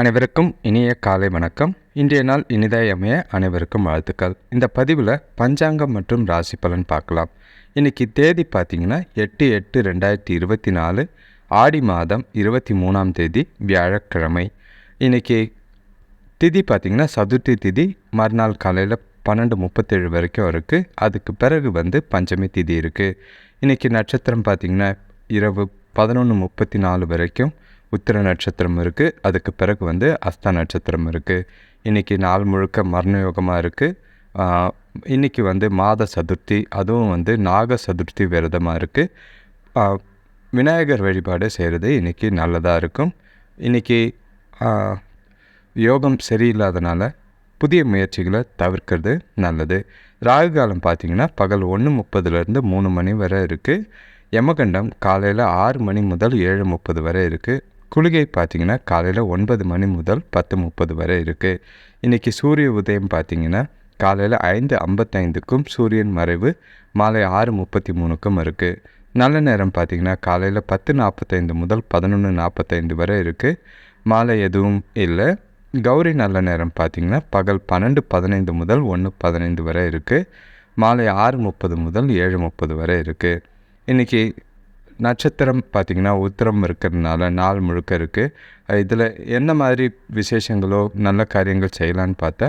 அனைவருக்கும் இனிய காலை வணக்கம். இன்றைய நாள் இனிதாய் அமைய அனைவருக்கும் வாழ்த்துக்கள். இந்த பதிவில் பஞ்சாங்கம் மற்றும் ராசி பலன் பார்க்கலாம். இன்றைக்கி தேதி பார்த்திங்கன்னா எட்டு எட்டு ரெண்டாயிரத்தி இருபத்தி நாலு ஆடி மாதம் இருபத்தி மூணாம் தேதி வியாழக்கிழமை. இன்றைக்கி திதி பார்த்திங்கன்னா சதுர்த்தி திதி மறுநாள் காலையில் பன்னெண்டு முப்பத்தேழு வரைக்கும் இருக்குது அதுக்கு பிறகு வந்து பஞ்சமி திதி இருக்குது இன்றைக்கி நட்சத்திரம் பார்த்திங்கன்னா இரவு பதினொன்று முப்பத்தி நாலு வரைக்கும் உத்திர நட்சத்திரம் இருக்குது அதுக்கு பிறகு வந்து அஸ்த நட்சத்திரம் இருக்குது இன்றைக்கி நாள் முழுக்க மரணயோகமாக இருக்குது இன்றைக்கி வந்து மாத சதுர்த்தி அதுவும் வந்து நாக சதுர்த்தி விரதமாக இருக்குது விநாயகர் வழிபாடு செய்கிறது இன்றைக்கி நல்லதாக இருக்கும். இன்றைக்கி யோகம் சரியில்லாதனால புதிய முயற்சிகளை தவிர்க்கிறது நல்லது. ராகு காலம் பார்த்திங்கன்னா பகல் ஒன்று முப்பதுலேருந்து மூணு மணி வரை இருக்குது யமகண்டம் காலையில் ஆறு மணி முதல் ஏழு முப்பது வரை இருக்குது குளிகை பார்த்திங்கன்னா காலையில் ஒன்பது மணி முதல் பத்து முப்பது வரை இருக்குது இன்றைக்கி சூரிய உதயம் பார்த்திங்கன்னா காலையில் ஐந்து ஐம்பத்தைந்துக்கும் சூரியன் மறைவு மாலை ஆறு முப்பத்தி மூணுக்கும் இருக்குது நல்ல நேரம் பார்த்திங்கன்னா காலையில் பத்து நாற்பத்தைந்து முதல் பதினொன்று நாற்பத்தைந்து வரை இருக்குது மாலை எதுவும் இல்லை. கௌரி நல்ல நேரம் பார்த்திங்கன்னா பகல் பன்னெண்டு பதினைந்து முதல் ஒன்று பதினைந்து வரை இருக்குது மாலை ஆறு முப்பது முதல் ஏழு முப்பது வரை இருக்குது இன்றைக்கி நட்சத்திரம் பார்த்திங்கன்னா உத்திரம் இருக்கிறதுனால நாள் முழுக்க இருக்குது இதில் என்ன மாதிரி விசேஷங்களோ நல்ல காரியங்கள் செய்யலான்னு பார்த்தா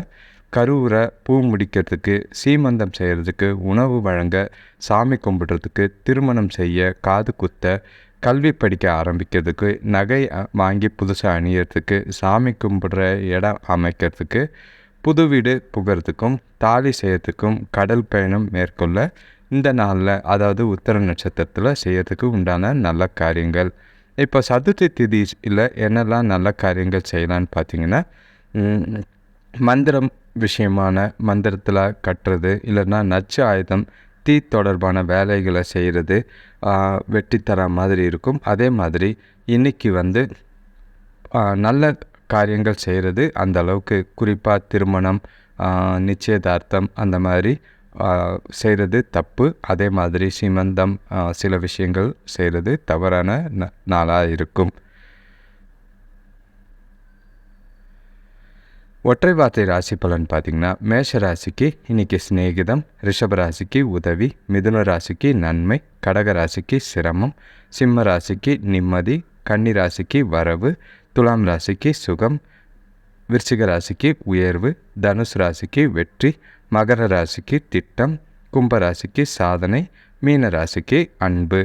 கருவுரை பூ முடிக்கிறதுக்கு சீமந்தம் செய்கிறதுக்கு உணவு வழங்க சாமி கும்பிட்றதுக்கு திருமணம் செய்ய காது குத்த கல்வி படிக்க ஆரம்பிக்கிறதுக்கு நகை வாங்கி புதுசாக அணியறதுக்கு சாமி கும்பிட்ற இடம் அமைக்கிறதுக்கு புது வீடு புகிறதுக்கும் தாலி செய்யறதுக்கும் கடல் பயணம் மேற்கொள்ள இந்த நாளில் அதாவது உத்தர நட்சத்திரத்தில் செய்யறதுக்கு உண்டான நல்ல காரியங்கள். இப்போ சதுர்த்தி திதியில் என்னெல்லாம் நல்ல காரியங்கள் செய்யலான்னு பார்த்தீங்கன்னா மந்திரம் விஷயமான மந்திரத்தில் கட்டுறது இல்லைன்னா நச்சு ஆயுதம் தீ தொடர்பான வேலைகளை செய்கிறது வெட்டி தர மாதிரி இருக்கும். அதே மாதிரி இன்றைக்கி வந்து நல்ல காரியங்கள் செய்கிறது அந்த அளவுக்கு குறிப்பாக திருமணம் நிச்சயதார்த்தம் அந்த மாதிரி செய்கிறது தப்பு. அதே மாதிரி சீமந்தம் சில விஷயங்கள் செய்கிறது தவறான நாளாக இருக்கும் ஒற்றை வார்த்தை ராசி பலன் பார்த்திங்கன்னா மேஷ ராசிக்கு இன்றைக்கி சிநேகிதம் ரிஷப ராசிக்கு உதவி மிதுன ராசிக்கு நன்மை கடக ராசிக்கு சிரமம் சிம்ம ராசிக்கு நிம்மதி கன்னி ராசிக்கு வரவு துலாம் ராசிக்கு சுகம் விருச்சிக ராசிக்கு உயர்வு தனுசு ராசிக்கு வெற்றி மகர ராசிக்கு திட்டம் கும்பராசிக்கு சாதனை மீன ராசிக்கு அன்பு.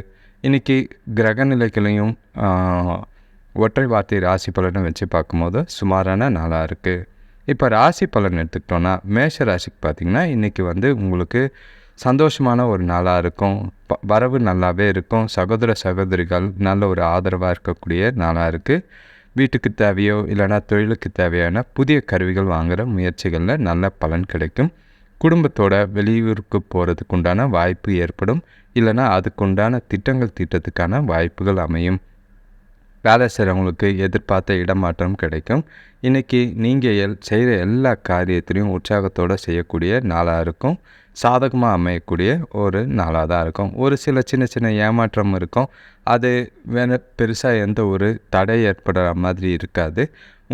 இன்றைக்கி கிரக நிலைகளையும் ஒற்றை வார்த்தை ராசி பலனை வச்சு பார்க்கும்போது சுமாரான நாளாக இருக்குது இப்போ ராசி பலன் எடுத்துக்கிட்டோன்னா மேஷ ராசிக்கு பார்த்திங்கன்னா இன்றைக்கி வந்து உங்களுக்கு சந்தோஷமான ஒரு நாளாக இருக்கும். ப வரவு நல்லாவே இருக்கும். சகோதர சகோதரிகள் நல்ல ஒரு ஆதரவாக இருக்கக்கூடிய நாளாக இருக்குது வீட்டுக்கு தேவையோ இல்லைனா தொழிலுக்கு தேவையான புதிய கருவிகள் வாங்குகிற முயற்சிகளில் நல்ல பலன் கிடைக்கும். குடும்பத்தோட வெளியூருக்கு போகிறதுக்கு உண்டான வாய்ப்பு ஏற்படும். இல்லைனா அதுக்குண்டான திட்டங்கள் தீட்டத்துக்கான வாய்ப்புகள் அமையும். வேலை செய்கிறவங்களுக்கு எதிர்பார்த்த இடமாற்றம் கிடைக்கும். இன்றைக்கி நீங்கள் எல் செய்கிற எல்லா காரியத்திலையும் உற்சாகத்தோடு செய்யக்கூடிய நாளாக இருக்கும். சாதகமாக அமையக்கூடிய ஒரு நாளாக தான் இருக்கும். ஒரு சில சின்ன சின்ன ஏமாற்றம் இருக்கும். அது வேண பெருசாக எந்த ஒரு தடை ஏற்படுற மாதிரி இருக்காது.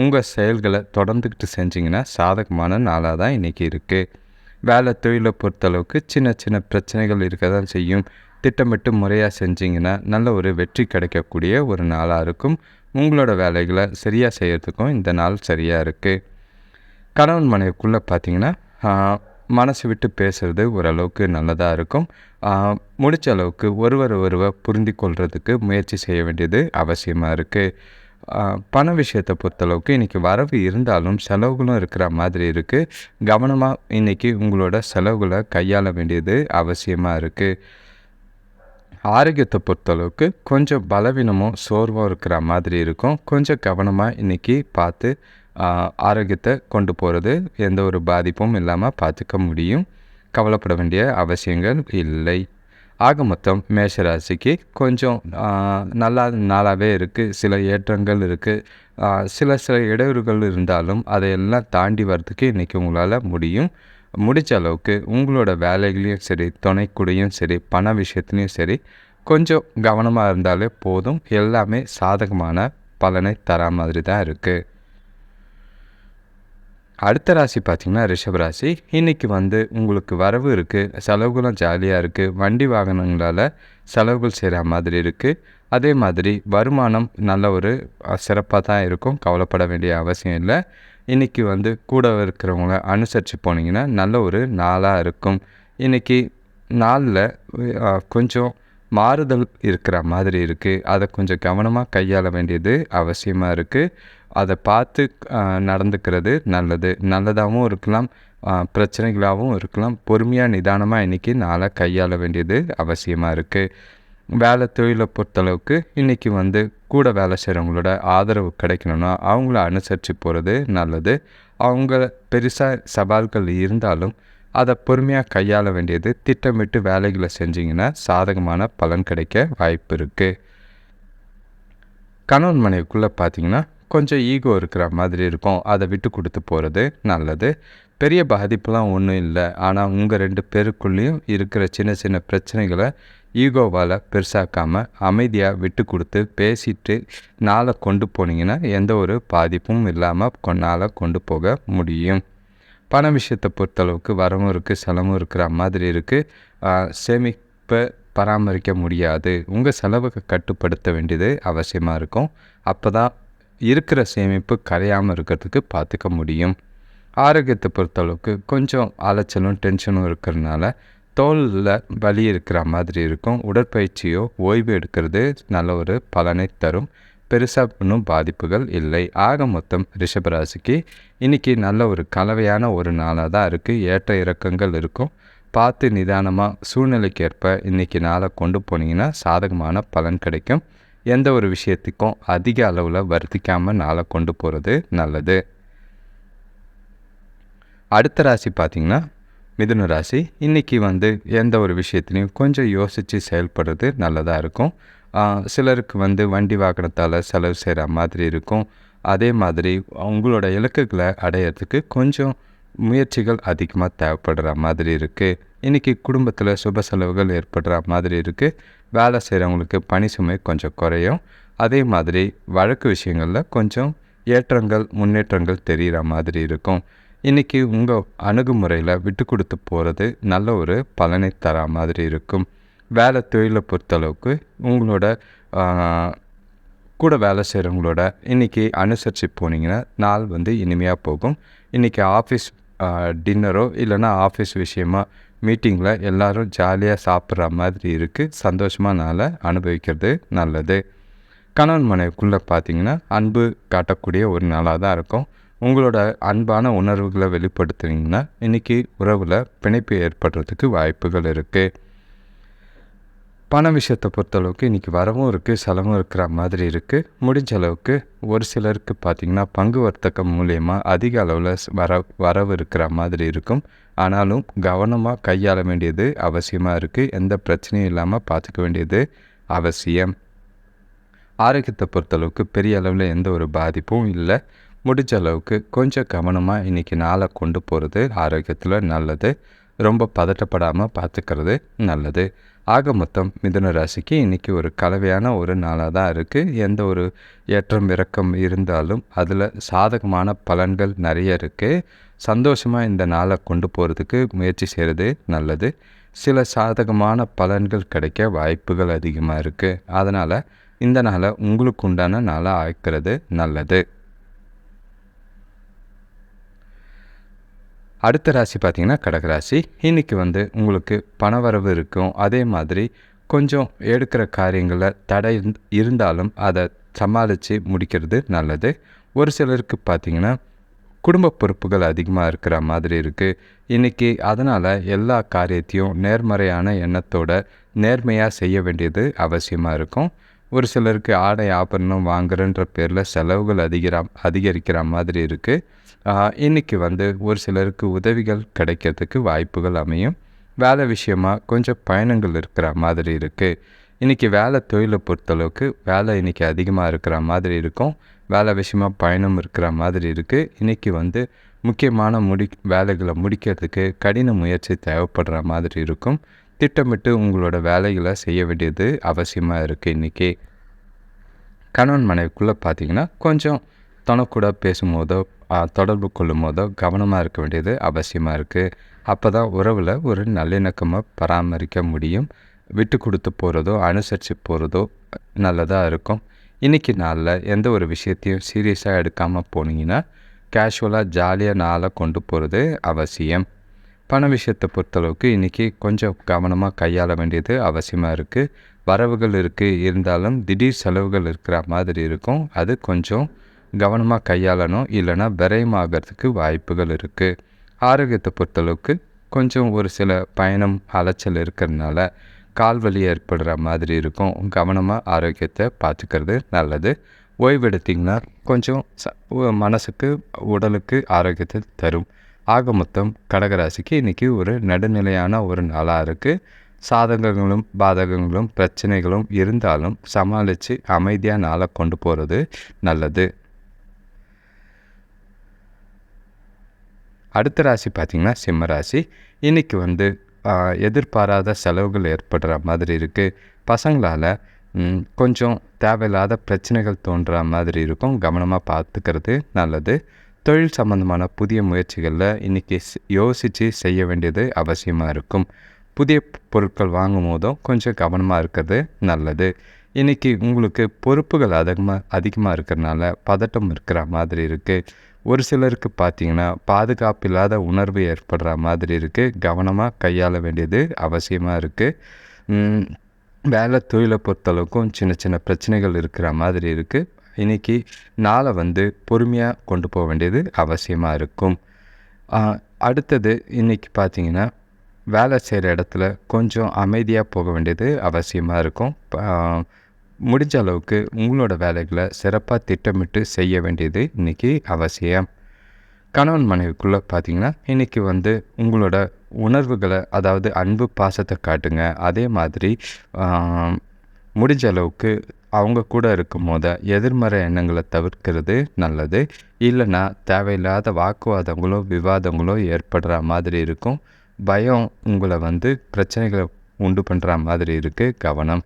உங்கள் செயல்களை தொடர்ந்துக்கிட்டு செஞ்சிங்கன்னா சாதகமான நாளாக தான் இன்றைக்கி இருக்குது வேலை தொழிலை பொறுத்தளவுக்கு சின்ன சின்ன பிரச்சனைகள் இருக்க தான் செய்யும். திட்டமிட்டு முறையாக செஞ்சிங்கன்னா நல்ல ஒரு வெற்றி கிடைக்கக்கூடிய ஒரு நாளாக இருக்கும். உங்களோட வேலைகளை சரியாக செய்கிறதுக்கும் இந்த நாள் சரியாக இருக்குது கணவன் மனைவிக்குள்ளே பார்த்திங்கன்னா மனசு விட்டு பேசுகிறது ஓரளவுக்கு நல்லதாக இருக்கும். முடிச்ச அளவுக்கு ஒருவர் ஒருவர் புரிந்து கொள்கிறதுக்கு முயற்சி செய்ய வேண்டியது அவசியமாக இருக்குது பண விஷயத்தை பொறுத்தளவுக்கு இன்றைக்கி வரவு இருந்தாலும் செலவுகளும் இருக்கிற மாதிரி இருக்குது கவனமாக இன்றைக்கி உங்களோட செலவுகளை கையாள வேண்டியது அவசியமாக இருக்குது ஆரோக்கியத்தை பொறுத்தளவுக்கு கொஞ்சம் பலவீனமும் சோர்வும் இருக்கிற மாதிரி இருக்கும். கொஞ்சம் கவனமாக இன்றைக்கி பார்த்து ஆரோக்கியத்தை கொண்டு போகிறது எந்த ஒரு பாதிப்பும் இல்லாமல் பார்த்துக்க முடியும். கவலைப்பட வேண்டிய அவசியங்கள் இல்லை. ஆக மொத்தம் மேஷராசிக்கு கொஞ்சம் நல்லா நாளாகவே இருக்குது சில ஏற்றங்கள் இருக்குது சில சில இடையூறுகள் இருந்தாலும் அதையெல்லாம் தாண்டி வர்றதுக்கு இன்றைக்கி உங்களால் முடியும். முடித்த அளவுக்கு உங்களோட வேலைகளையும் சரி துணைக்கூடையும் சரி பண விஷயத்துலையும் சரி கொஞ்சம் கவனமாக இருந்தாலே போதும். எல்லாமே சாதகமான பலனை தரா மாதிரி தான் இருக்குது அடுத்த ராசி பார்த்திங்கன்னா ரிஷபராசி இன்றைக்கி வந்து உங்களுக்கு வரவு இருக்குது செலவுகளும் ஜாலியாக இருக்குது வண்டி வாகனங்களால் செலவுகள் செய்கிற மாதிரி இருக்குது அதே மாதிரி வருமானம் நல்ல ஒரு சிறப்பாக தான் இருக்கும். கவலைப்பட வேண்டிய அவசியம் இல்லை. இன்றைக்கி வந்து கூட இருக்கிறவங்கள அனுசரித்து போனீங்கன்னா நல்ல ஒரு நாளாக இருக்கும். இன்றைக்கி நாளில் கொஞ்சம் மாறுதல் இருக்கிற மாதிரி இருக்குது அதை கொஞ்சம் கவனமாக கையாள வேண்டியது அவசியமாக இருக்குது அதை பார்த்து நடந்துக்கிறது நல்லது. நல்லதாகவும் இருக்கலாம் பிரச்சனைகளாகவும் இருக்கலாம். பொறுமையாக நிதானமாக இன்றைக்கி நாளாக கையாள வேண்டியது அவசியமாக இருக்குது வேலை தொழிலை பொறுத்தளவுக்கு இன்றைக்கி வந்து கூட வேலை செய்கிறவங்களோட ஆதரவு கிடைக்கணும்னா அவங்கள அனுசரித்து போகிறது நல்லது. அவங்க பெருசாக சவால்கள் இருந்தாலும் அதை பொறுமையாக கையாள வேண்டியது திட்டமிட்டு வேலைகளை செஞ்சிங்கன்னா சாதகமான பலன் கிடைக்க வாய்ப்பு இருக்குது கணவன் மனைவிக்குள்ளே பார்த்தீங்கன்னா கொஞ்சம் ஈகோ இருக்கிற மாதிரி இருக்கும். அதை விட்டு கொடுத்து போகிறது நல்லது. பெரிய பாதிப்புலாம் ஒன்றும் இல்லை. ஆனால் உங்கள் ரெண்டு பேருக்குள்ளேயும் இருக்கிற சின்ன சின்ன பிரச்சனைகளை ஈகோவால் பெருசாக்காமல் அமைதியாக விட்டு கொடுத்து பேசிட்டு நாளை கொண்டு போனீங்கன்னா எந்த ஒரு பாதிப்பும் இல்லாமல் கொன்னால் கொண்டு போக முடியும். பண விஷயத்தை பொறுத்தளவுக்கு வரவும் இருக்குது செலவும் இருக்கிற மாதிரி இருக்குது சேமிப்பை பராமரிக்க முடியாது. உங்கள் செலவுக்கு கட்டுப்படுத்த வேண்டியது அவசியமாக இருக்கும். அப்போ தான் இருக்கிற சேமிப்பு கரையாமல் இருக்கிறதுக்கு பார்த்துக்க முடியும். ஆரோக்கியத்தை பொறுத்தளவுக்கு கொஞ்சம் அலைச்சலும் டென்ஷனும் இருக்கிறதுனால தோலில் வலி இருக்கிற மாதிரி இருக்கும். உடற்பயிற்சியோ ஓய்வு எடுக்கிறது நல்ல ஒரு பலனை தரும். பெருசாக இன்னும் பாதிப்புகள் இல்லை. ஆக மொத்தம் ரிஷபராசிக்கு இன்றைக்கி நல்ல ஒரு கலவையான ஒரு நாளாக தான் இருக்குது ஏற்ற இறக்கங்கள் இருக்கும். பார்த்து நிதானமாக சூழ்நிலைக்கு ஏற்ப இன்றைக்கி நாளை கொண்டு போனீங்கன்னா சாதகமான பலன் கிடைக்கும். எந்த ஒரு விஷயத்துக்கும் அதிக அளவில் வருத்திக்காமல் நாளை கொண்டு போகிறது நல்லது. அடுத்த ராசி பார்த்திங்கன்னா மிதுன ராசி. இன்றைக்கி வந்து எந்த ஒரு விஷயத்துலையும் கொஞ்சம் யோசித்து செயல்படுறது நல்லதாக இருக்கும். சிலருக்கு வந்து வண்டி வாகனத்தால் செலவு செய்கிற மாதிரி இருக்கும். அதே மாதிரி அவங்களோட இலக்குகளை அடையிறதுக்கு கொஞ்சம் முயற்சிகள் அதிகமாக தேவைப்படுற மாதிரி இருக்குது இன்றைக்கி குடும்பத்தில் சுப செலவுகள் ஏற்படுற மாதிரி இருக்குது வேலை செய்கிறவங்களுக்கு பணி சுமை கொஞ்சம் குறையும். அதே மாதிரி வழக்கு விஷயங்களில் கொஞ்சம் ஏற்றங்கள் முன்னேற்றங்கள் தெரிகிற மாதிரி இருக்கும். இன்றைக்கி உங்கள் அணுகுமுறையில் விட்டு கொடுத்து போகிறது நல்ல ஒரு பலனை தர மாதிரி இருக்கும். வேலை தொழிலை பொறுத்தளவுக்கு உங்களோட கூட வேலை செய்கிறவங்களோட இன்றைக்கி அனுசரித்து போனீங்கன்னா நாள் வந்து இனிமையாக போகும். இன்றைக்கி ஆஃபீஸ் டின்னரோ இல்லைனா ஆஃபீஸ் விஷயமா மீட்டிங்கில் எல்லோரும் ஜாலியாக சாப்பிட்ற மாதிரி இருக்குது சந்தோஷமாக நாளை அனுபவிக்கிறது நல்லது. கணவன் மனைவிக்குள்ளே பார்த்தீங்கன்னா அன்பு காட்டக்கூடிய ஒரு நாளாக தான் இருக்கும். உங்களோட அன்பான உணர்வுகளை வெளிப்படுத்துனீங்கன்னா இன்றைக்கி உறவில் பிணைப்பு ஏற்படுறதுக்கு வாய்ப்புகள் இருக்குது பண விஷயத்தை பொறுத்தளவுக்கு இன்றைக்கி வரவும் இருக்குது செலவும் இருக்கிற மாதிரி இருக்குது முடிஞ்ச அளவுக்கு ஒரு சிலருக்கு பார்த்திங்கன்னா பங்கு வர்த்தகம் மூலயமா அதிக அளவில் வர வரவு இருக்கிற மாதிரி இருக்கும். ஆனாலும் கவனமாக கையாள வேண்டியது அவசியமாக இருக்குது எந்த பிரச்சனையும் இல்லாமல் பார்த்துக்க வேண்டியது அவசியம். ஆரோக்கியத்தை பொறுத்தளவுக்கு பெரிய அளவில் எந்த ஒரு பாதிப்பும் இல்லை. முடிஞ்ச அளவுக்கு கொஞ்சம் கவனமாக இன்றைக்கி நாளை கொண்டு போகிறது ஆரோக்கியத்தில் நல்லது. ரொம்ப பதட்டப்படாமல் பார்த்துக்கிறது நல்லது. ஆக மொத்தம் மிதுன ராசிக்கு இன்றைக்கி ஒரு கலவையான ஒரு நாளாக தான் இருக்குது எந்த ஒரு ஏற்றம் இறக்கம் இருந்தாலும் அதில் சாதகமான பலன்கள் நிறைய இருக்குது சந்தோஷமாக இந்த நாளை கொண்டு போகிறதுக்கு முயற்சி செய்கிறது நல்லது. சில சாதகமான பலன்கள் கிடைக்க வாய்ப்புகள் அதிகமாக இருக்குது அதனால் இந்த நாளை உங்களுக்கு உண்டான நாளாக ஆக்கிறது நல்லது. அடுத்த ராசி பார்த்திங்கன்னா கடகராசி இன்றைக்கி வந்து உங்களுக்கு பணவரவு இருக்கும். அதே மாதிரி கொஞ்சம் எடுக்கிற காரியங்களில் தடை இருந்தாலும் அதை சமாளித்து முடிக்கிறது நல்லது. ஒரு சிலருக்கு பார்த்திங்கன்னா குடும்ப பொறுப்புகள் அதிகமாக இருக்கிற மாதிரி இருக்குது இன்றைக்கி அதனால் எல்லா காரியத்தையும் நேர்மறையான எண்ணத்தோட நேர்மையாக செய்ய வேண்டியது அவசியமாக இருக்கும். ஒரு சிலருக்கு ஆடை ஆபரணம் வாங்குறன்ற பேரில் செலவுகள் அதிகர அதிகரிக்கிற மாதிரி இருக்குது இன்றைக்கி வந்து ஒரு சிலருக்கு உதவிகள் கிடைக்கிறதுக்கு வாய்ப்புகள் அமையும். வேலை விஷயமாக கொஞ்சம் பயணங்கள் இருக்கிற மாதிரி இருக்குது இன்றைக்கி வேலை தொழிலை பொறுத்தளவுக்கு வேலை இன்றைக்கி அதிகமாக இருக்கிற மாதிரி இருக்கும். வேலை விஷயமாக பயணம் இருக்கிற மாதிரி இருக்குது இன்றைக்கி வந்து முக்கியமான முடி வேலைகளை முடிக்கிறதுக்கு கடின முயற்சி தேவைப்படுற மாதிரி இருக்கும். திட்டமிட்டு உங்களோட வேலைகளை செய்ய வேண்டியது அவசியமாக இருக்குது இன்றைக்கி கணவன் மனைவிக்குள்ளே பார்த்தீங்கன்னா கொஞ்சம் தனக்கூட பேசும்போதோ தொடர்பு கொள்ளும் போதோ கவனமாக இருக்க வேண்டியது அவசியமாக இருக்குது அப்போ தான் உறவில் ஒரு நல்லிணக்கமாக பராமரிக்க முடியும். விட்டு கொடுத்து போகிறதோ அனுசரித்து போகிறதோ நல்லதாக இருக்கும். இன்றைக்கி நாளில் எந்த ஒரு விஷயத்தையும் சீரியஸாக எடுக்காமல் போனீங்கன்னா கேஷுவலாக ஜாலியாக நாளாக கொண்டு போகிறது அவசியம். பண விஷயத்தை பொறுத்தளவுக்கு இன்றைக்கி கொஞ்சம் கவனமாக கையாள வேண்டியது அவசியமாக இருக்குது வரவுகள் இருக்குது இருந்தாலும் திடீர் செலவுகள் இருக்கிற மாதிரி இருக்கும். அது கொஞ்சம் கவனமாக கையாளணும். இல்லைன்னா விரயமாகிறதுக்கு வாய்ப்புகள் இருக்குது ஆரோக்கியத்தை பொறுத்தளவுக்கு கொஞ்சம் ஒரு சில பயணம் அலைச்சல் இருக்கிறதுனால கால் வலி ஏற்படுற மாதிரி இருக்கும். கவனமாக ஆரோக்கியத்தை பார்த்துக்கிறது நல்லது. ஓய்வெடுத்திங்கன்னா கொஞ்சம் ச மனசுக்கு உடலுக்கு ஆரோக்கியத்தை தரும். ஆக மொத்தம் கடகராசிக்கு இன்றைக்கி ஒரு நடுநிலையான ஒரு நாளாக இருக்குது சாதகங்களும் பாதகங்களும் பிரச்சனைகளும் இருந்தாலும் சமாளித்து அமைதியாக நாளை கொண்டு போகிறது நல்லது. அடுத்த ராசி பார்த்திங்கன்னா சிம்ம ராசி. இன்றைக்கி வந்து எதிர்பாராத செலவுகள் ஏற்படுற மாதிரி இருக்குது பசங்களால் கொஞ்சம் தேவையில்லாத பிரச்சனைகள் தோன்ற மாதிரி இருக்கும். கவனமாக பார்த்துக்கிறது நல்லது. தொழில் சம்மந்தமான புதிய முயற்சிகளில் இன்றைக்கி யோசித்து செய்ய வேண்டியது அவசியமாக இருக்கும். புதிய பொருட்கள் வாங்கும் போதும் கொஞ்சம் கவனமாக இருக்கிறது நல்லது. இன்றைக்கி உங்களுக்கு பொறுப்புகள் அதிகமாக அதிகமாக இருக்கிறனால பதட்டம் இருக்கிற மாதிரி இருக்குது ஒரு சிலருக்கு பார்த்திங்கன்னா பாதுகாப்பு இல்லாத உணர்வு ஏற்படுற மாதிரி இருக்குது கவனமாக கையாள வேண்டியது அவசியமாக இருக்குது வேலை தொழிலை பொறுத்தளவுக்கும் சின்ன சின்ன பிரச்சனைகள் இருக்கிற மாதிரி இருக்குது இன்றைக்கி நாளை வந்து பொறுமையாக கொண்டு போக வேண்டியது அவசியமாக இருக்கும். அடுத்தது இன்றைக்கி பார்த்திங்கன்னா வேலை செய்கிற இடத்துல கொஞ்சம் அமைதியாக போக வேண்டியது அவசியமாக இருக்கும். முடிஞ்ச அளவுக்கு உங்களோட வேலைகளை சிறப்பாக திட்டமிட்டு செய்ய வேண்டியது இன்றைக்கி அவசியம். கணவன் மனைவிக்குள்ளே பார்த்தீங்கன்னா இன்றைக்கி வந்து உங்களோட உணர்வுகளை அதாவது அன்பு பாசத்தை காட்டுங்க. அதே மாதிரி முடிஞ்ச அளவுக்கு அவங்க கூட இருக்கும் போது எதிர்மறை எண்ணங்களை தவிர்க்கிறது நல்லது. இல்லைன்னா தேவையில்லாத வாக்குவாதங்களோ விவாதங்களோ ஏற்படுற மாதிரி இருக்கும். பயம் உங்களை வந்து பிரச்சனைகளை உண்டு பண்ணுற மாதிரி இருக்குது கவனம்.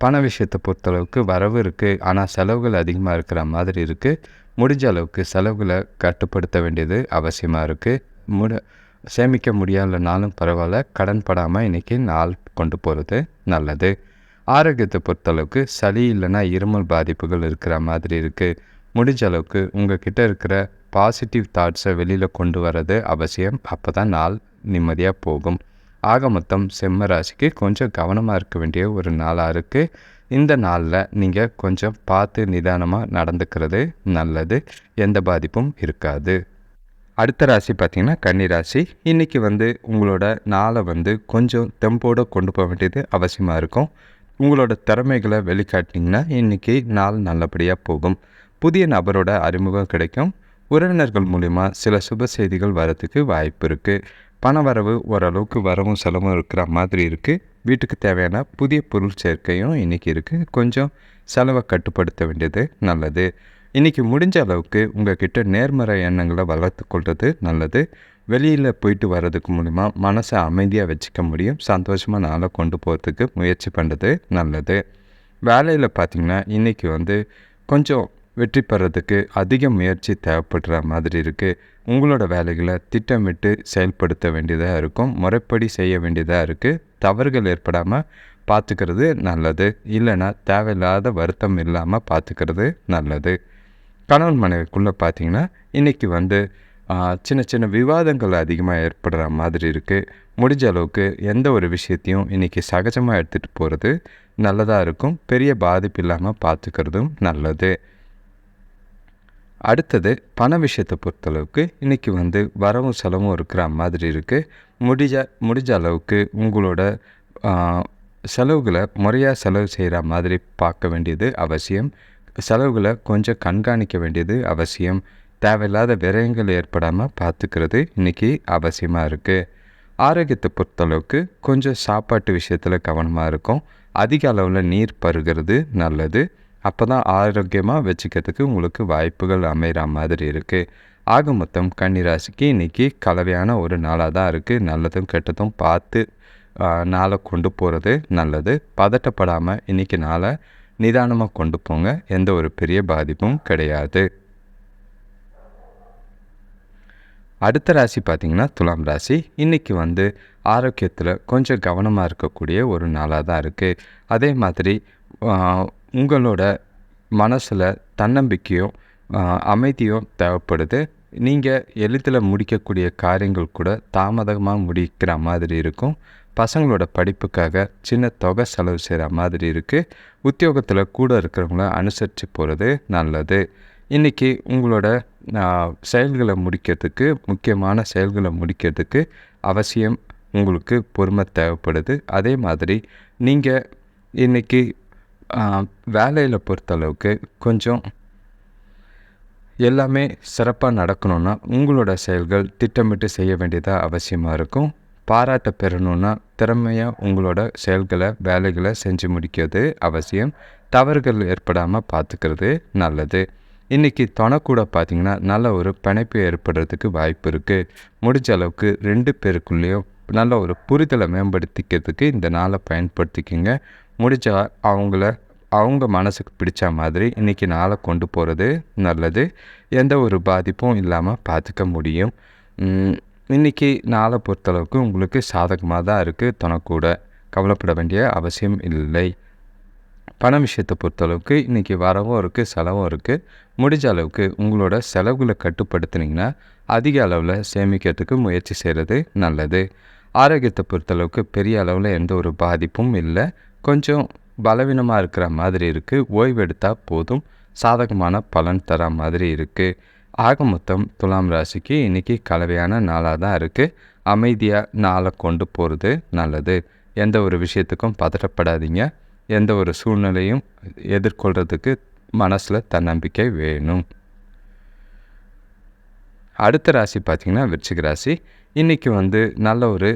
பண விஷயத்தை பொறுத்தளவுக்கு வரவு இருக்குது ஆனால் செலவுகள் அதிகமாக இருக்கிற மாதிரி இருக்குது முடிஞ்ச அளவுக்கு செலவுகளை கட்டுப்படுத்த வேண்டியது அவசியமாக இருக்குது முட சேமிக்க முடியலைனாலும் பரவாயில்ல கடன் படாமல் இன்றைக்கி நாள் கொண்டு போகிறது நல்லது. ஆரோக்கியத்தை பொறுத்தளவுக்கு சளி இல்லைன்னா இருமல் பாதிப்புகள் இருக்கிற மாதிரி இருக்குது முடிஞ்ச அளவுக்கு உங்கள் கிட்டே இருக்கிற பாசிட்டிவ் தாட்ஸை வெளியில் கொண்டு வர்றது அவசியம். அப்போ தான் நாள் நிம்மதியாக போகும். ஆக மொத்தம் செம்ம ராசிக்கு கொஞ்சம் கவனமாக இருக்க வேண்டிய ஒரு நாளாக இருக்குது இந்த நாளில் நீங்கள் கொஞ்சம் பார்த்து நிதானமாக நடந்துக்கிறது நல்லது. எந்த பாதிப்பும் இருக்காது. அடுத்த ராசி பார்த்திங்கன்னா கன்னி ராசி. இன்றைக்கி வந்து உங்களோட நாளை வந்து கொஞ்சம் தெம்போடு கொண்டு போக வேண்டியது அவசியமாக இருக்கும். உங்களோட திறமைகளை வெளிக்காட்டிங்கன்னா இன்றைக்கி நாள் நல்லபடியாக போகும். புதிய நபரோட அறிமுகம் கிடைக்கும். உறவினர்கள் மூலிமா சில சுப செய்திகள் வரத்துக்கு வாய்ப்பு இருக்குது பண வரவு ஓரளவுக்கு வரவும் செலவும் இருக்கிற மாதிரி இருக்குது வீட்டுக்கு தேவையான புதிய பொருள் சேர்க்கையும் இன்றைக்கி இருக்குது கொஞ்சம் செலவை கட்டுப்படுத்த வேண்டியது நல்லது. இன்றைக்கி முடிஞ்ச அளவுக்கு உங்கள் கிட்ட நேர்மறை எண்ணங்களை வளர்த்து கொள்வது நல்லது. வெளியில் போயிட்டு வர்றதுக்கு மூலிமா மனசை அமைதியாக வச்சுக்க முடியும். சந்தோஷமாக நாளை கொண்டு போகிறதுக்கு முயற்சி பண்ணுறது நல்லது. வேலையில் பார்த்திங்கன்னா இன்றைக்கி வந்து கொஞ்சம் வெற்றி பெறதுக்கு அதிக முயற்சி தேவைப்படுற மாதிரி இருக்குது உங்களோட வேலைகளை திட்டமிட்டு செயல்படுத்த வேண்டியதாக இருக்கும். முறைப்படி செய்ய வேண்டியதாக இருக்குது தவறுகள் ஏற்படாமல் பார்த்துக்கிறது நல்லது. இல்லைன்னா தேவையில்லாத வருத்தம் இல்லாமல் பார்த்துக்கிறது நல்லது. கணவன் மனைவிக்குள்ளே பார்த்திங்கன்னா இன்றைக்கி வந்து சின்ன சின்ன விவாதங்கள் அதிகமாக ஏற்படுற மாதிரி இருக்குது முடிஞ்ச அளவுக்கு எந்த ஒரு விஷயத்தையும் இன்றைக்கி சகஜமாக எடுத்துகிட்டு போகிறது நல்லதாக இருக்கும். பெரிய பாதிப்பு இல்லாமல் பார்த்துக்கிறதும் நல்லது. அடுத்தது பண விஷயத்தை பொறுத்தளவுக்கு இன்றைக்கி வந்து வரவும் செலவும் இருக்கிற மாதிரி இருக்குது முடிஞ்ச முடிஞ்ச அளவுக்கு உங்களோட செலவுகளை முறையாக செலவு செய்கிற மாதிரி பார்க்க வேண்டியது அவசியம். செலவுகளை கொஞ்சம் கண்காணிக்க வேண்டியது அவசியம். தேவையில்லாத விரயங்கள் ஏற்படாமல் பார்த்துக்கிறது இன்றைக்கி அவசியமாக இருக்குது ஆரோக்கியத்தை பொறுத்தளவுக்கு கொஞ்சம் சாப்பாட்டு விஷயத்தில் கவனமாக இருக்கும். அதிக அளவில் நீர் பருகிறது நல்லது. அப்போ தான் ஆரோக்கியமாக வச்சுக்கிறதுக்கு உங்களுக்கு வாய்ப்புகள் அமைகிற மாதிரி இருக்குது ஆக மொத்தம் கன்னிராசிக்கு இன்றைக்கி கலவையான ஒரு நாளாக தான் இருக்குது நல்லதும் கெட்டதும் பார்த்து நாளை கொண்டு போகிறது நல்லது. பதட்டப்படாமல் இன்றைக்கி நாளை நிதானமாக கொண்டு போங்க. எந்த ஒரு பெரிய பாதிப்பும் கிடையாது. அடுத்த ராசி பார்த்திங்கன்னா துலாம் ராசி. இன்றைக்கி வந்து ஆரோக்கியத்தில் கொஞ்சம் கவனமாக இருக்கக்கூடிய ஒரு நாளாக தான் இருக்குது அதே மாதிரி உங்களோட மனசில் தன்னம்பிக்கையும் அமைதியும் தேவைப்படுது. நீங்கள் எளிதில் முடிக்கக்கூடிய காரியங்கள் கூட தாமதமாக முடிக்கிற மாதிரி இருக்கும். பசங்களோட படிப்புக்காக சின்ன தொகை செலவு செய்கிற மாதிரி இருக்குது உத்தியோகத்தில் கூட இருக்கிறவங்கள அனுசரித்து போகிறது நல்லது. இன்றைக்கி உங்களோட செயல்களை முடிக்கிறதுக்கு முக்கியமான செயல்களை முடிக்கிறதுக்கு அவசியம் உங்களுக்கு பொறுமை தேவைப்படுது. அதே மாதிரி நீங்கள் இன்றைக்கி வேலையில் பொறுத்தளவுக்கு கொஞ்சம் எல்லாமே சிறப்பாக நடக்கணுன்னா உங்களோட செயல்கள் திட்டமிட்டு செய்ய வேண்டியதாக அவசியமாக இருக்கும். பாராட்ட பெறணுன்னா திறமையாக உங்களோட செயல்களை வேலைகளை செஞ்சு முடிக்கிறது அவசியம். தவறுகள் ஏற்படாமல் பார்த்துக்கிறது நல்லது. இன்றைக்கி தொணக்கூட பார்த்திங்கன்னா நல்ல ஒரு பிணைப்பு ஏற்படுறதுக்கு வாய்ப்பு இருக்குது முடிஞ்ச அளவுக்கு ரெண்டு பேருக்குள்ளேயும் நல்ல ஒரு புரிதலை மேம்படுத்திக்கிறதுக்கு இந்த நாளை பயன்படுத்திக்கிங்க. முடிஞ்சா அவங்கள அவங்க மனசுக்கு பிடிச்ச மாதிரி இன்றைக்கி நாளை கொண்டு போகிறது நல்லது. எந்த ஒரு பாதிப்பும் இல்லாமல் பார்த்துக்க முடியும். இன்றைக்கி நாளை பொறுத்தளவுக்கு உங்களுக்கு சாதகமாக தான் இருக்குது தொணக்கூட கவலைப்பட வேண்டிய அவசியம் இல்லை. பண விஷயத்தை பொறுத்தளவுக்கு இன்றைக்கி வரவும் இருக்குது செலவும் இருக்குது முடிஞ்ச அளவுக்கு உங்களோட செலவுகளை கட்டுப்படுத்துனீங்கன்னா அதிக அளவில் சேமிக்கிறதுக்கு முயற்சி செய்கிறது நல்லது. ஆரோக்கியத்தை பொறுத்தளவுக்கு பெரிய அளவில் எந்த ஒரு பாதிப்பும் இல்லை. கொஞ்சம் பலவீனமாக இருக்கிற மாதிரி இருக்குது ஓய்வு எடுத்தால் போதும். சாதகமான பலன் தர மாதிரி இருக்குது ஆக மொத்தம் துலாம் ராசிக்கு இன்றைக்கி கலவையான நாளாக தான் இருக்குது அமைதியாக நாளை கொண்டு போகிறது நல்லது. எந்த ஒரு விஷயத்துக்கும் பதட்டப்படாதீங்க. எந்த ஒரு சூழ்நிலையும் எதிர்கொள்கிறதுக்கு மனசில் தன்னம்பிக்கை வேணும். அடுத்த ராசி பார்த்திங்கன்னா விருச்சிக ராசி. இன்றைக்கி வந்து நல்ல ஒரு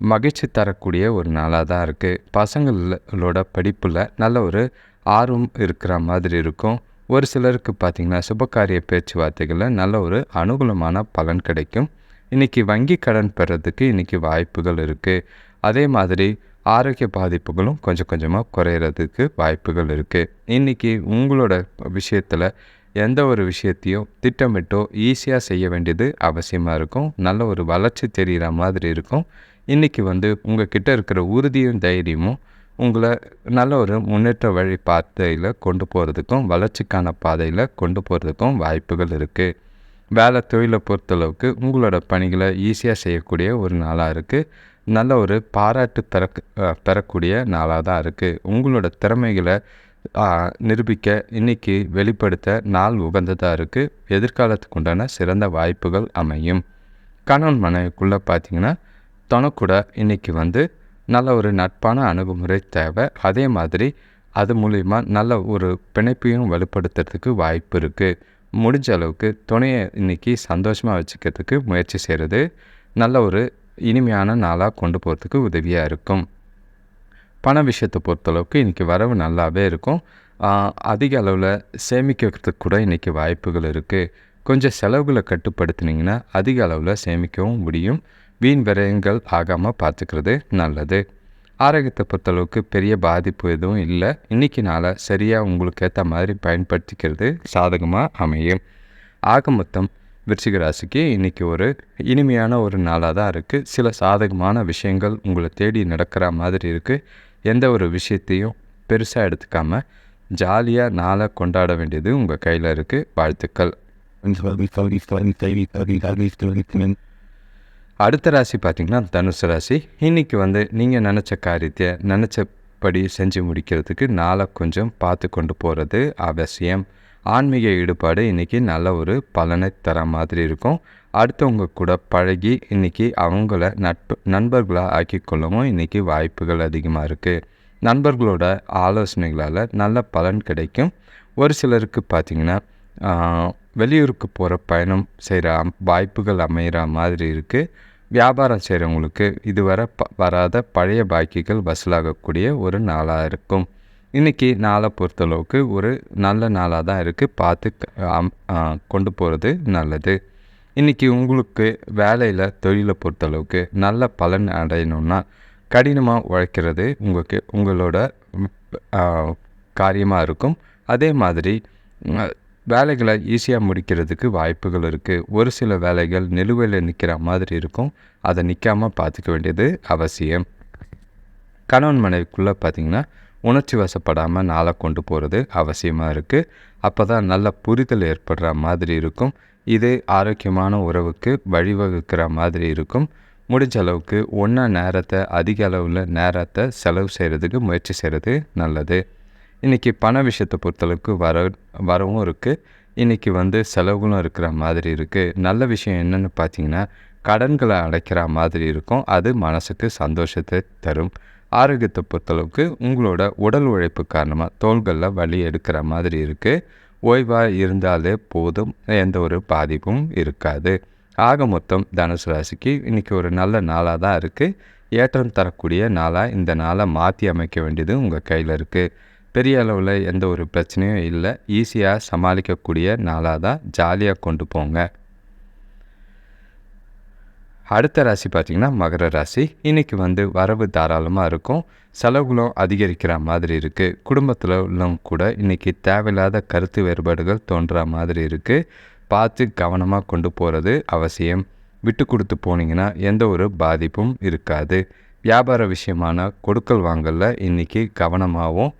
மகிழ்ச்சி தரக்கூடிய ஒரு நாளாக தான் இருக்குது பசங்களோட படிப்பில் நல்ல ஒரு ஆர்வம் இருக்கிற மாதிரி இருக்கும். ஒரு சிலருக்கு பார்த்திங்கன்னா சுபகாரிய பேச்சுவார்த்தைகளில் நல்ல ஒரு அனுகூலமான பலன் கிடைக்கும். இன்றைக்கி வங்கி கடன் பெறதுக்கு இன்றைக்கி வாய்ப்புகள் இருக்குது அதே மாதிரி ஆரோக்கிய பாதிப்புகளும் கொஞ்சம் கொஞ்சமாக குறையிறதுக்கு வாய்ப்புகள் இருக்குது இன்றைக்கி உங்களோட விஷயத்தில் எந்த ஒரு விஷயத்தையும் திட்டமிட்டோ ஈஸியாக செய்ய வேண்டியது அவசியமாக இருக்கும். நல்ல ஒரு வளர்ச்சி தெரிகிற மாதிரி இருக்கும். இன்றைக்கி வந்து உங்கள் கிட்டே இருக்கிற உறுதியும் தைரியமும் உங்களை நல்ல ஒரு முன்னேற்ற வழி பாதையில் கொண்டு போகிறதுக்கும் வளர்ச்சிக்கான பாதையில் கொண்டு போகிறதுக்கும் வாய்ப்புகள் இருக்குது வேலை தொழிலை பொறுத்தளவுக்கு உங்களோட பணிகளை ஈஸியாக செய்யக்கூடிய ஒரு நாளாக இருக்குது நல்ல ஒரு பாராட்டு பெற பெறக்கூடிய நாளாக தான் இருக்குது உங்களோட திறமைகளை நிரூபிக்க இன்றைக்கி வெளிப்படுத்த நாள் உகந்ததாக இருக்குது எதிர்காலத்துக்கு உண்டான சிறந்த வாய்ப்புகள் அமையும். கணவன் மனைவிக்குள்ளே பார்த்தீங்கன்னா தொணக்கூட இன்றைக்கி வந்து நல்ல ஒரு நட்பான அணுகுமுறை தேவை. அதே மாதிரி அது மூலிமா நல்ல ஒரு பிணைப்பையும் வலுப்படுத்துறதுக்கு வாய்ப்பு இருக்குது முடிஞ்ச அளவுக்கு துணையை இன்றைக்கி சந்தோஷமாக வச்சுக்கிறதுக்கு முயற்சி செய்கிறது நல்ல ஒரு இனிமையான நாளாக கொண்டு போகிறதுக்கு உதவியாக இருக்கும். பண விஷயத்தை பொறுத்தளவுக்கு இன்றைக்கி வரவு நல்லாவே இருக்கும். அதிக அளவில் சேமிக்கிறதுக்கு கூட இன்றைக்கி வாய்ப்புகள் இருக்குது கொஞ்சம் செலவுகளை கட்டுப்படுத்தினீங்கன்னா அதிக அளவில் சேமிக்கவும் முடியும். வீண் விரயங்கள் ஆகாமல் பார்த்துக்கிறது நல்லது. ஆரோக்கியத்தை பொறுத்தளவுக்கு பெரிய பாதிப்பு எதுவும் இல்லை. இன்றைக்கி நாளை சரியாக உங்களுக்கு ஏற்ற மாதிரி பயன்படுத்திக்கிறது சாதகமாக அமையும். ஆக மொத்தம் விருச்சிக ராசிக்கு இன்றைக்கி ஒரு இனிமையான ஒரு நாளாக தான் இருக்குது சில சாதகமான விஷயங்கள் உங்களை தேடி நடக்கிற மாதிரி இருக்குது எந்த ஒரு விஷயத்தையும் பெருசாக எடுத்துக்காமல் ஜாலியாக நாளை கொண்டாட வேண்டியது உங்கள் கையில் இருக்குது வாழ்த்துக்கள். அடுத்த ராசி பார்த்திங்கன்னா தனுசு ராசி. இன்றைக்கி வந்து நீங்கள் நினச்ச காரியத்தை நினச்சபடி செஞ்சு முடிக்கிறதுக்கு நாளை கொஞ்சம் பார்த்து கொண்டு போகிறது அவசியம். ஆன்மீக ஈடுபாடு இன்றைக்கி நல்ல ஒரு பலனை தர மாதிரி இருக்கும். அடுத்தவங்க கூட பழகி இன்றைக்கி அவங்கள நட்பு நண்பர்களாக ஆக்கிக்கொள்ளவும் இன்றைக்கி வாய்ப்புகள் அதிகமாக இருக்குது நண்பர்களோட ஆலோசனைகளால் நல்ல பலன் கிடைக்கும். ஒரு சிலருக்கு பார்த்திங்கன்னா வெளியூருக்கு போகிற பயணம் செய்கிற வாய்ப்புகள் அமைகிற மாதிரி இருக்குது வியாபாரம் செய்கிறவங்களுக்கு இதுவரை ப வராத பழைய பாக்கிகள் வசூலாகக்கூடிய ஒரு நாளாக இருக்கும். இன்றைக்கி நாளை பொறுத்தளவுக்கு ஒரு நல்ல நாளாக தான் இருக்குது பார்த்து கொண்டு போகிறது நல்லது. இன்றைக்கி உங்களுக்கு வேலையில் தொழிலை பொறுத்தளவுக்கு நல்ல பலன் அடையணுன்னா கடினமாக உழைக்கிறது உங்களுக்கு உங்களோட காரியமாக இருக்கும். அதே மாதிரி வேலைகளை ஈஸியாக முடிக்கிறதுக்கு வாய்ப்புகள் இருக்குது ஒரு சில வேலைகள் நிலுவையில் நிற்கிற மாதிரி இருக்கும். அதை நிற்காமல் பார்த்துக்க வேண்டியது அவசியம். கணவன் மனைவிக்குள்ளே பார்த்திங்கன்னா உணர்ச்சி வசப்படாமல் நாளை கொண்டு போகிறது அவசியமாக இருக்குது அப்போ தான் நல்ல புரிதல் ஏற்படுற மாதிரி இருக்கும். இது ஆரோக்கியமான உறவுக்கு வழிவகுக்கிற மாதிரி இருக்கும். முடிஞ்ச அளவுக்கு ஒன்றா நேரத்தை அதிக அளவில் நேரத்தை செலவு செய்கிறதுக்கு முயற்சி செய்கிறது நல்லது. இன்றைக்கி பண விஷயத்தை பொறுத்தளவுக்கு வர வரவும் இருக்குது இன்றைக்கி வந்து செலவுகளும் இருக்கிற மாதிரி இருக்குது நல்ல விஷயம் என்னென்னு பார்த்தீங்கன்னா கடன்களை அடைக்கிற மாதிரி இருக்கும். அது மனசுக்கு சந்தோஷத்தை தரும். ஆரோக்கியத்தை பொறுத்தளவுக்கு உங்களோட உடல் உழைப்பு காரணமாக தோள்களில் வலி எடுக்கிற மாதிரி இருக்குது ஓய்வாக இருந்தாலே போதும். எந்த ஒரு பாதிப்பும் இருக்காது. ஆக மொத்தம் தனுசு ராசிக்கு இன்றைக்கி ஒரு நல்ல நாளாக தான் இருக்குது ஏற்றம் தரக்கூடிய நாளாக இந்த நாளை மாற்றி அமைக்க வேண்டியது உங்கள் கையில் இருக்குது பெரிய அளவில் எந்த ஒரு பிரச்சனையும் இல்லை. ஈஸியாக சமாளிக்கக்கூடிய நாளாக தான் ஜாலியாக கொண்டு போங்க. அடுத்த ராசி பார்த்திங்கன்னா மகர ராசி. இன்றைக்கி வந்து வரவு தாராளமாக இருக்கும். செலவுகளும் அதிகரிக்கிற மாதிரி இருக்குது குடும்பத்தில் உள்ளவங்க கூட இன்றைக்கி தேவையில்லாத கருத்து வேறுபாடுகள் தோன்ற மாதிரி இருக்குது பார்த்து கவனமாக கொண்டு போகிறது அவசியம். விட்டு கொடுத்து போனீங்கன்னா எந்த ஒரு பாதிப்பும் இருக்காது. வியாபார விஷயமான கொடுக்கல் வாங்கலில் இன்றைக்கி கவனமாகவும்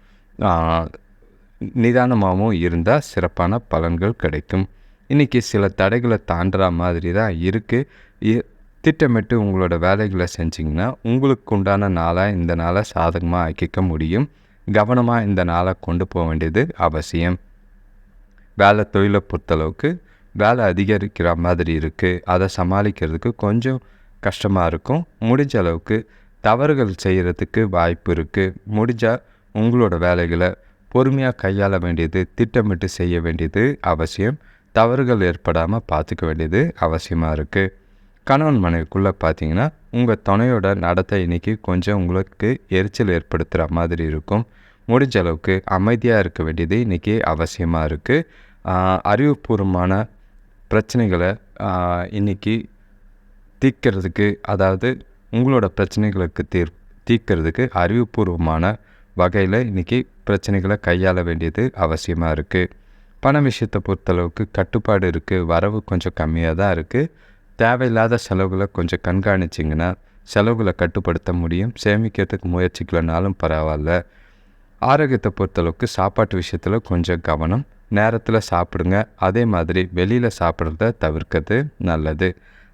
நிதானமாகவும் இருந்தால் சிறப்பான பலன்கள் கிடைக்கும். இன்றைக்கி சில தடைகளை தாண்டுற மாதிரி தான் இருக்குது திட்டமிட்டு உங்களோட வேலைகளை செஞ்சிங்கன்னா உங்களுக்கு உண்டான நாளாக இந்த நாளை சாதகமாக ஆக்கிக்க முடியும். கவனமாக இந்த நாளை கொண்டு போக வேண்டியது அவசியம். வேலை தொழிலை பொறுத்தளவுக்கு வேலை அதிகரிக்கிற மாதிரி இருக்குது அதை சமாளிக்கிறதுக்கு கொஞ்சம் கஷ்டமாக இருக்கும். முடிஞ்ச அளவுக்கு தவறுகள் செய்கிறதுக்கு வாய்ப்பு இருக்குது முடிஞ்சால் உங்களோட வேலைகளை பொறுமையாக கையாள வேண்டியது திட்டமிட்டு செய்ய வேண்டியது அவசியம். தவறுகள் ஏற்படாமல் பார்த்துக்க வேண்டியது அவசியமாக இருக்குது கணவன் மனைவிக்குள்ளே பார்த்தீங்கன்னா உங்கள் துணையோட நடத்தை இன்றைக்கி கொஞ்சம் உங்களுக்கு எரிச்சல் ஏற்படுத்துகிற மாதிரி இருக்கும். முடிஞ்ச அளவுக்கு அமைதியாக இருக்க வேண்டியது இன்றைக்கி அவசியமாக இருக்குது அறிவுபூர்வமான பிரச்சனைகளை இன்றைக்கி தீர்க்கிறதுக்கு அதாவது உங்களோட பிரச்சனைகளுக்கு தீர் தீர்க்கிறதுக்கு அறிவுபூர்வமான வகையில் இன்றைக்கி பிரச்சனைகளை கையாள வேண்டியது அவசியமாக இருக்குது பண விஷயத்தை பொறுத்தளவுக்கு கட்டுப்பாடு இருக்குது வரவு கொஞ்சம் கம்மியாக தான் இருக்குது தேவையில்லாத செலவுகளை கொஞ்சம் கண்காணிச்சிங்கன்னா செலவுகளை கட்டுப்படுத்த முடியும். சேமிக்கிறதுக்கு முயற்சிக்கலனாலும் பரவாயில்ல. ஆரோக்கியத்தை பொறுத்தளவுக்கு சாப்பாட்டு விஷயத்தில் கொஞ்சம் கவனம். நேரத்தில் சாப்பிடுங்க. அதே மாதிரி வெளியில் சாப்பிட்றத தவிர்க்கிறது நல்லது.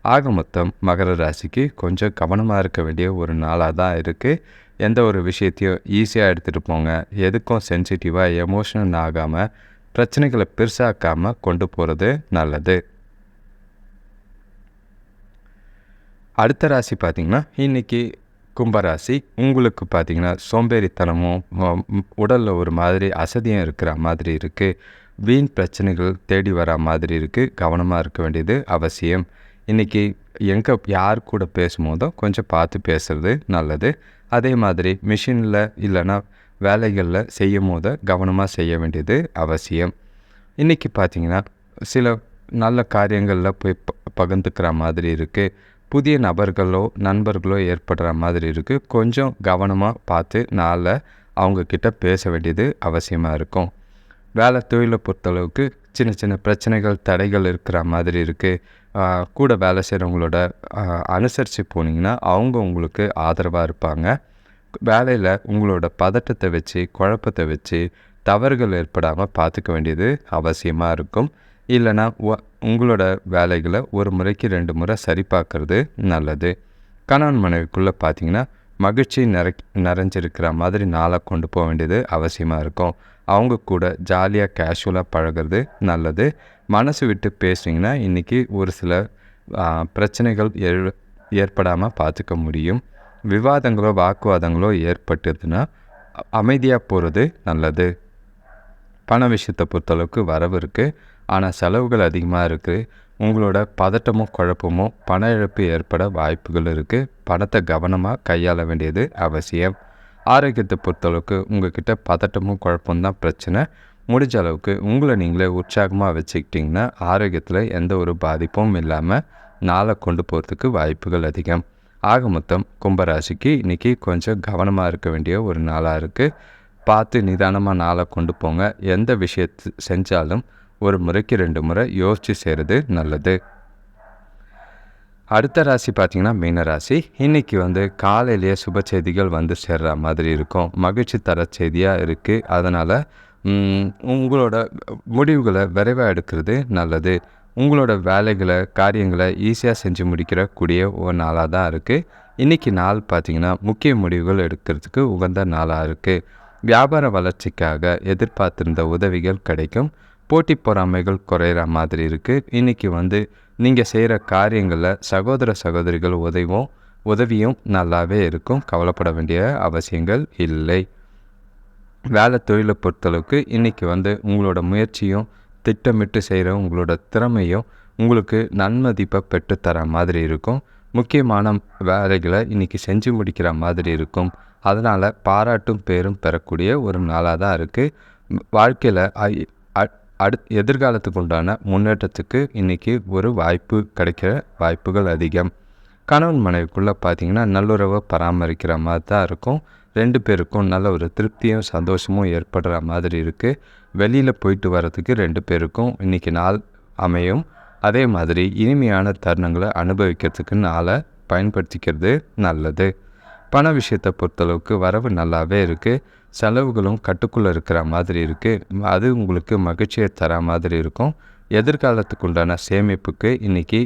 ஆக மொத்தம் மகர ராசிக்கு கொஞ்சம் கவனமாக இருக்க வேண்டிய ஒரு நாளாக தான் இருக்குது எந்த ஒரு விஷயத்தையும் ஈஸியாக எடுத்துகிட்டு போங்க. எதுக்கும் சென்சிட்டிவாக எமோஷனல் ஆகாமல் பிரச்சனைகளை பெருசாக்காமல் கொண்டு போகிறது நல்லது. அடுத்த ராசி பார்த்திங்கன்னா இன்றைக்கி கும்பராசி. உங்களுக்கு பார்த்திங்கன்னா சோம்பேறித்தனமும் உடலில் ஒரு மாதிரி அசதியும் இருக்கிற மாதிரி இருக்குது வீண் பிரச்சனைகள் தேடி வர மாதிரி இருக்குது கவனமாக இருக்க வேண்டியது அவசியம். இன்றைக்கி எங்கே யார் கூட பேசும்போதோ கொஞ்சம் பார்த்து பேசுகிறது நல்லது. அதே மாதிரி மிஷினில் இல்லைன்னா வேலைகளில் செய்யும் போது கவனமாக செய்ய வேண்டியது அவசியம். இன்றைக்கி பார்த்திங்கன்னா சில நல்ல காரியங்களில் போய் ப பகிர்ந்துக்கிற மாதிரி இருக்குது புதிய நபர்களோ நண்பர்களோ ஏற்படுற மாதிரி இருக்குது கொஞ்சம் கவனமாக பார்த்து நாளில் அவங்கக்கிட்ட பேச வேண்டியது அவசியமாக இருக்கும். வேலை தொழிலை பொறுத்தளவுக்கு சின்ன சின்ன பிரச்சனைகள் தடைகள் இருக்கிற மாதிரி இருக்குது கூட வேலை செய்கிறவங்களோட அனுசரித்து போனீங்கன்னா அவங்க உங்களுக்கு ஆதரவாக இருப்பாங்க. வேலையில் உங்களோட பதட்டத்தை வச்சு குழப்பத்தை வச்சு தவறுகள் ஏற்படாமல் பார்த்துக்க வேண்டியது அவசியமாக இருக்கும். இல்லைனா உங்களோட வேலைகளை ஒரு முறைக்கு ரெண்டு முறை சரி பார்க்குறது நல்லது. கணவன் மனைவிக்குள்ளே பார்த்தீங்கன்னா மகிழ்ச்சி நிறை நிறைஞ்சிருக்கிற மாதிரி நாளாக கொண்டு போக வேண்டியது அவசியமாக இருக்கும். அவங்க கூட ஜாலியாக கேஷுவலாக பழகிறது நல்லது. மனசு விட்டு பேசுனீங்கன்னா இன்றைக்கி ஒரு சில பிரச்சனைகள் ஏ ஏற்படாமல் பார்த்துக்க முடியும். விவாதங்களோ வாக்குவாதங்களோ ஏற்பட்டதுன்னா அமைதியாக போகிறது நல்லது. பண விஷயத்தை பொறுத்தளவுக்கு வரவு இருக்குது ஆனால் செலவுகள் அதிகமாக இருக்குது உங்களோட பதட்டமும் குழப்பமும் பண இழப்பு ஏற்பட வாய்ப்புகள் இருக்குது பணத்தை கவனமாக கையாள வேண்டியது அவசியம். ஆரோக்கியத்தை பொறுத்தளவுக்கு உங்கள்கிட்ட பதட்டமும் குழப்பம் தான் பிரச்சனை. முடிஞ்ச அளவுக்கு உங்களை நீங்களே உற்சாகமாக வச்சுக்கிட்டிங்கன்னா ஆரோக்கியத்தில் எந்த ஒரு பாதிப்பும் இல்லாமல் நாளை கொண்டு போகிறதுக்கு வாய்ப்புகள் அதிகம். ஆக மொத்தம் கும்பராசிக்கு இன்றைக்கி கொஞ்சம் கவனமாக இருக்க வேண்டிய ஒரு நாளாக இருக்குது பார்த்து நிதானமாக நாளை கொண்டு போங்க. எந்த விஷயத்து செஞ்சாலும் ஒரு முறைக்கு ரெண்டு முறை யோசித்து செய்கிறது நல்லது. அடுத்த ராசி பார்த்திங்கன்னா மீன ராசி. இன்றைக்கி வந்து காலையிலேயே சுப செய்திகள் வந்து சேர்ற மாதிரி இருக்கும். மகிழ்ச்சி தர செய்தியாக இருக்குது அதனால் உங்களோட முடிவுகளை விரைவாக எடுக்கிறது நல்லது. உங்களோட வேலைகளை காரியங்களை ஈஸியாக செஞ்சு முடிக்கிற கூடிய ஒரு நாளாக தான் இருக்குது இன்றைக்கி நாள் பார்த்திங்கன்னா முக்கிய முடிவுகள் எடுக்கிறதுக்கு உகந்த நாளாக இருக்குது வியாபார வளர்ச்சிக்காக எதிர்பார்த்திருந்த உதவிகள் கிடைக்கும். போட்டி பொறாமைகள் குறையிற மாதிரி இருக்குது இன்றைக்கி வந்து நீங்கள் செய்கிற காரியங்களில் சகோதர சகோதரிகள் உதவும் உதவியும் நல்லாவே இருக்கும். கவலைப்பட வேண்டிய அவசியங்கள் இல்லை. வேலை தொழிலை பொறுத்தளவுக்கு இன்றைக்கி வந்து உங்களோட முயற்சியும் திட்டமிட்டு செய்கிற உங்களோட திறமையும் உங்களுக்கு நன்மதிப்பை பெற்றுத்தர மாதிரி இருக்கும். முக்கியமான வேலைகளை இன்றைக்கி செஞ்சு முடிக்கிற மாதிரி இருக்கும். அதனால் பாராட்டும் பேரும் பெறக்கூடிய ஒரு நாளாக தான் இருக்குது வாழ்க்கையில் அடு எதிர்காலத்துக்கு உண்டான முன்னேற்றத்துக்கு இன்றைக்கி ஒரு வாய்ப்பு கிடைக்கிற வாய்ப்புகள் அதிகம். கணவன் மனைவிக்குள்ளே பார்த்திங்கன்னா நல்லுறவை பராமரிக்கிற மாதிரி தான் இருக்கும். ரெண்டு பேருக்கும் நல்ல ஒரு திருப்தியும் சந்தோஷமும் ஏற்படுற மாதிரி இருக்குது வெளியில் போயிட்டு வர்றதுக்கு ரெண்டு பேருக்கும் இன்றைக்கி நாள் அமையும். அதே மாதிரி இனிமையான தருணங்களை அனுபவிக்கிறதுக்கு நாளை பயன்படுத்திக்கிறது நல்லது. பண விஷயத்தை பொறுத்தளவுக்கு வரவு நல்லாவே இருக்குது செலவுகளும் கட்டுக்குள்ளே இருக்கிற மாதிரி இருக்குது அது உங்களுக்கு மகிழ்ச்சியை தர மாதிரி இருக்கும். எதிர்காலத்துக்கு உண்டான சேமிப்புக்கு இன்றைக்கி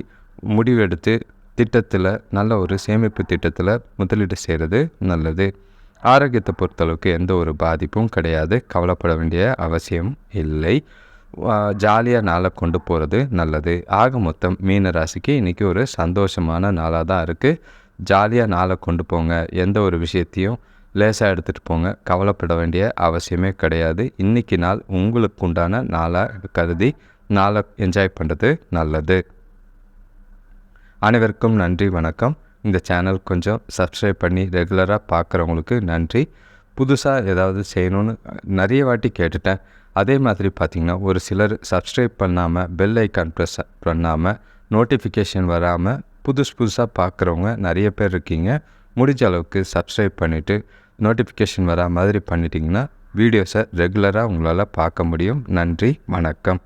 முடிவெடுத்து திட்டத்தில் நல்ல ஒரு சேமிப்பு திட்டத்தில் முதலீடு செய்கிறது நல்லது. ஆரோக்கியத்தை பொறுத்தளவுக்கு எந்த ஒரு பாதிப்பும் கிடையாது. கவலைப்பட வேண்டிய அவசியம் இல்லை. ஜாலியாக நாளை கொண்டு போகிறது நல்லது. ஆக மொத்தம் மீன ராசிக்கு இன்றைக்கி ஒரு சந்தோஷமான நாளாக தான் இருக்குது ஜாலியாக நாளை கொண்டு போங்க. எந்த ஒரு விஷயத்தையும் லேசாக எடுத்துகிட்டு போங்க. கவலைப்பட வேண்டிய அவசியமே கிடையாது. இன்றைக்கி நாள் உங்களுக்கு உண்டான நாளாக கருதி நாளை என்ஜாய் பண்ணுறது நல்லது. அனைவருக்கும் நன்றி வணக்கம். இந்த சேனல் கொஞ்சம் சப்ஸ்கிரைப் பண்ணி ரெகுலராக பார்க்குறவங்களுக்கு நன்றி. புதுசாக ஏதாவது செய்யணும்னு நிறைய வாட்டி கேட்டுட்டேன். அதே மாதிரி பார்த்திங்கன்னா ஒரு சிலர் சப்ஸ்கிரைப் பண்ணாமல் பெல் ஐக்கான் ப்ரெஸ் பண்ணாமல் நோட்டிஃபிகேஷன் வராமல் புதுசு புதுசாக பார்க்குறவங்க நிறைய பேர் இருக்கீங்க. முடிஞ்ச அளவுக்கு சப்ஸ்கிரைப் பண்ணிவிட்டு நோட்டிஃபிகேஷன் வரா மாதிரி பண்ணிட்டீங்கன்னா வீடியோஸை ரெகுலராக உங்களால் பார்க்க முடியும். நன்றி வணக்கம்.